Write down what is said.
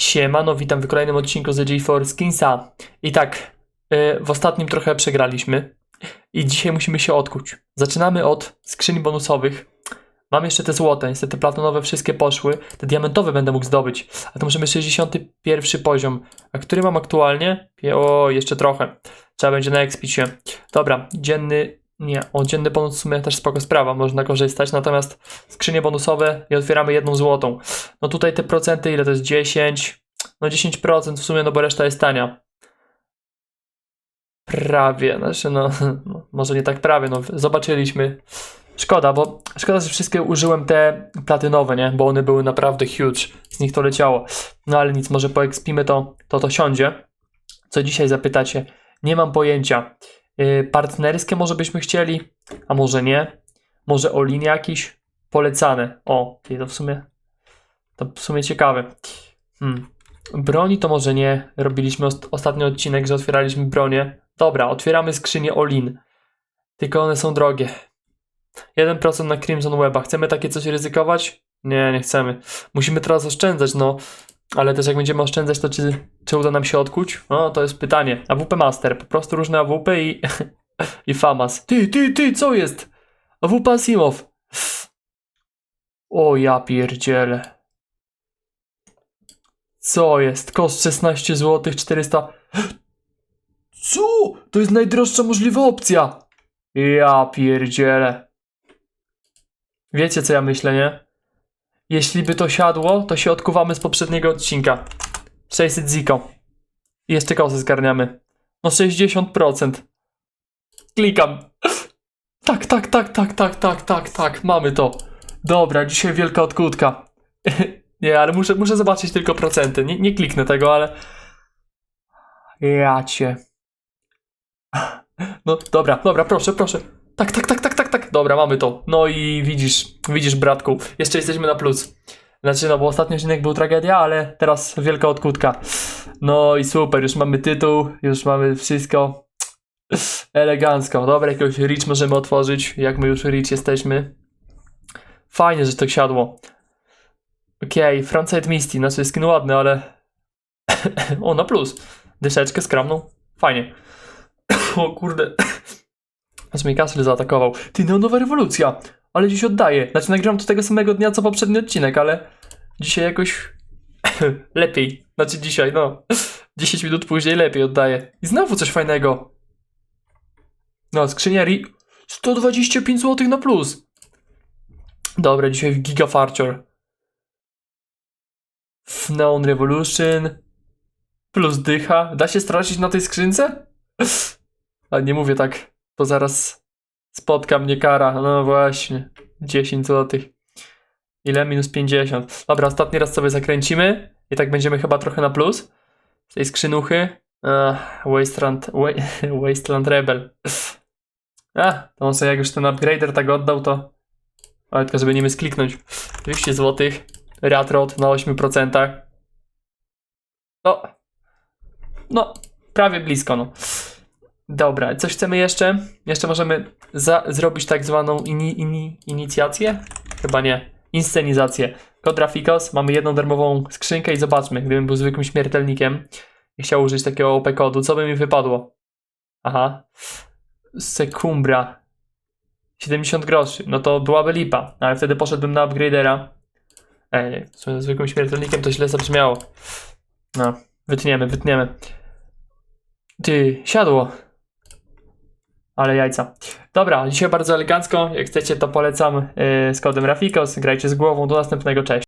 Siemano, witam w kolejnym odcinku z J4 Skinsa. I tak, y, w ostatnim trochę przegraliśmy i dzisiaj musimy się odkuć. Zaczynamy od skrzyni bonusowych. Mam jeszcze te złote, niestety platonowe wszystkie poszły. Te diamentowe będę mógł zdobyć, a to możemy 61 poziom. A który mam aktualnie? O, jeszcze trochę. Trzeba będzie na się. Dobra, dzienny... Nie, o dzienny bonus w sumie też spoko sprawa, można korzystać, natomiast skrzynie bonusowe i otwieramy jedną złotą. No tutaj te procenty, ile to jest? 10? No 10% w sumie, no bo reszta jest tania. Prawie, znaczy no, no może nie tak prawie, no zobaczyliśmy. Szkoda, bo szkoda, że wszystkie użyłem te platynowe, nie? Bo one były naprawdę huge, z nich to leciało. No ale nic, może poekspimy to, to to siądzie. Co dzisiaj zapytacie? Nie mam pojęcia. Yy, partnerskie może byśmy chcieli, a może nie. Może Olin jakiś? Polecane. O, to w sumie to w sumie ciekawe. Hmm. Broni to może nie. Robiliśmy ost- ostatni odcinek, że otwieraliśmy bronię. Dobra, otwieramy skrzynię Olin. Tylko one są drogie. 1% na Crimson Weba. Chcemy takie coś ryzykować? Nie, nie chcemy. Musimy teraz oszczędzać, no. Ale też jak będziemy oszczędzać, to czy, czy uda nam się odkuć? No, to jest pytanie. AWP Master. Po prostu różne AWP i, i FAMAS. Ty, ty, ty, co jest? AWP Asimow. O ja pierdzielę. Co jest? Koszt 16 zł 400. Co? To jest najdroższa możliwa opcja. Ja pierdzielę. Wiecie co ja myślę, nie? Jeśli by to siadło, to się odkuwamy z poprzedniego odcinka. 600 ziko. I jeszcze kosy zgarniamy. No 60%. Klikam. Tak, tak, tak, tak, tak, tak, tak, tak. Mamy to. Dobra, dzisiaj wielka odkutka. Nie, ale muszę, muszę zobaczyć tylko procenty. Nie, nie kliknę tego, ale. Ja cię. No dobra, dobra, proszę, proszę. Tak, tak, tak, tak, tak, tak. Dobra, mamy to. No i widzisz, widzisz, bratku, jeszcze jesteśmy na plus. Znaczy, no bo ostatni odcinek był tragedia, ale teraz wielka odkutka. No i super, już mamy tytuł, już mamy wszystko. Elegancko. Dobra, jakiegoś Rich możemy otworzyć, jak my już Rich jesteśmy. Fajnie, że to siadło. Okej, okay, Frontside Misty, znaczy skin ładny, ale... o, na plus. Dyszeczkę skromną. Fajnie. o kurde. Aż Kaszel zaatakował. Ty, no nowa rewolucja. Ale dziś oddaję. Znaczy nagrywam to tego samego dnia, co poprzedni odcinek, ale... Dzisiaj jakoś... lepiej. Znaczy dzisiaj, no. 10 minut później lepiej oddaję. I znowu coś fajnego. No, skrzynia Ri... 125 zł na plus. Dobra, dzisiaj gigafarcior. Neon Revolution plus dycha. Da się stracić na tej skrzynce? A nie mówię tak, bo zaraz spotka mnie kara. No właśnie, 10 zł. Ile? Minus 50. Dobra, ostatni raz sobie zakręcimy i tak będziemy chyba trochę na plus. Z tej skrzynuchy. Ach, Wasteland, wa Wasteland Rebel. A, to on sobie jak już ten upgrader tak oddał, to... Ale tylko żeby nie my skliknąć. 200 zł. Ratrot na 8%. No. No, prawie blisko, no. Dobra, coś chcemy jeszcze? Jeszcze możemy zrobić tak zwaną ini- ini- inicjację? Chyba nie. Inscenizację. Kod Rafikos, mamy jedną darmową skrzynkę i zobaczmy, gdybym był zwykłym śmiertelnikiem i chciał użyć takiego OP kodu, co by mi wypadło? Aha. Sekumbra. 70 groszy. No to byłaby lipa, ale wtedy poszedłbym na upgradera. Ej, w sumie zwykłym śmiertelnikiem to źle zabrzmiało. No, wytniemy, wytniemy. Ty, siadło. Ale jajca. Dobra, dzisiaj bardzo elegancko. Jak chcecie, to polecam yy, z kodem Rafikos. Grajcie z głową. Do następnego, cześć.